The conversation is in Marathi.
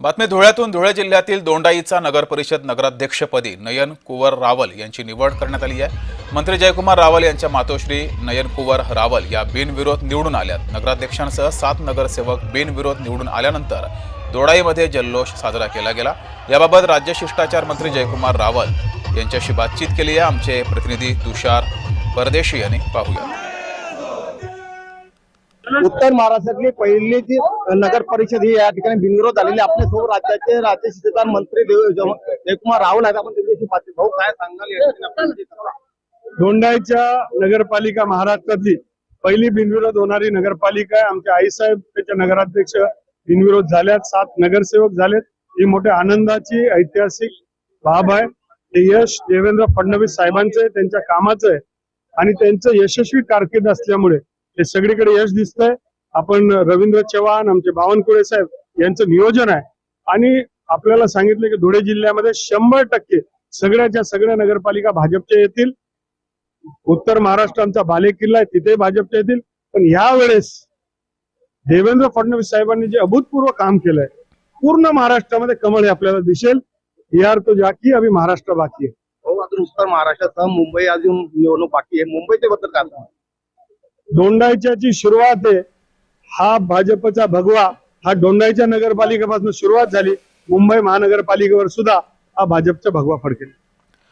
बातमी धुळ्यातून धुळे जिल्ह्यातील दोंडाईचा नगर परिषद नगराध्यक्षपदी नयन कुवर रावल यांची निवड करण्यात आली आहे. मंत्री जयकुमार रावल यांच्या मातोश्री नयन कुवर रावल या बिनविरोध निवडून आल्यात. नगराध्यक्षांसह सात नगरसेवक बिनविरोध निवडून आल्यानंतर दोडाईमध्ये जल्लोष साजरा केला गेला. याबाबत राज्य शिष्टाचार मंत्री जयकुमार रावल यांच्याशी बातचीत केली आहे. आमचे प्रतिनिधी तुषार परदेशी यांनी पाहूया. उत्तर महाराष्ट्रातली पहिली जी नगर परिषद ही या ठिकाणी बिनविरोध झालेली आहे. आपल्या राज्याचे राज्य शिक्षण मंत्री देव- जयकुमार राहुल आहेत. आपण त्यांच्याशी बातचीत भाऊ काय सांगाल धोंडाईच्या नगरपालिका महाराष्ट्रातली पहिली बिनविरोध होणारी नगरपालिका आहे. आमचे आईसाहेब त्याच्या नगराध्यक्ष बिनविरोध झाल्यात. सात नगरसेवक झालेत. ही मोठ्या आनंदाची ऐतिहासिक बाब आहे. ते यश देवेंद्र फडणवीस साहेबांचं आहे. त्यांच्या कामाचं आहे. आणि त्यांचं यशस्वी कारकीर्द असल्यामुळे हे सगळीकडे यश दिसतंय. आपण रवींद्र चव्हाण आमचे बावनकुळे साहेब यांचं नियोजन आहे. आणि आपल्याला सांगितलं की धुळे जिल्ह्यामध्ये शंभर टक्के सगळ्याच्या सगळ्या नगरपालिका भाजपच्या येतील. उत्तर महाराष्ट्र आमचा बालेकिल्ला आहे तिथे भाजपच्या येतील. पण यावेळेस देवेंद्र फडणवीस साहेबांनी जे अभूतपूर्व काम केलंय पूर्ण महाराष्ट्रामध्ये कमळ हे आपल्याला दिसेल. यार तो जाकी अभि महाराष्ट्र बाकी आहे. हो अजून उत्तर महाराष्ट्रासह मुंबई अजून निवडणूक बाकी आहे. मुंबईच्या बद्दल काय सांगाल? सुरुवात आहे हा भाजपचा भगवा हा दोंडायच्या नगरपालिकेपासून सुरुवात झाली मुंबई महानगरपालिकेवर सुद्धा हा भाजपचा भगवा फडकेल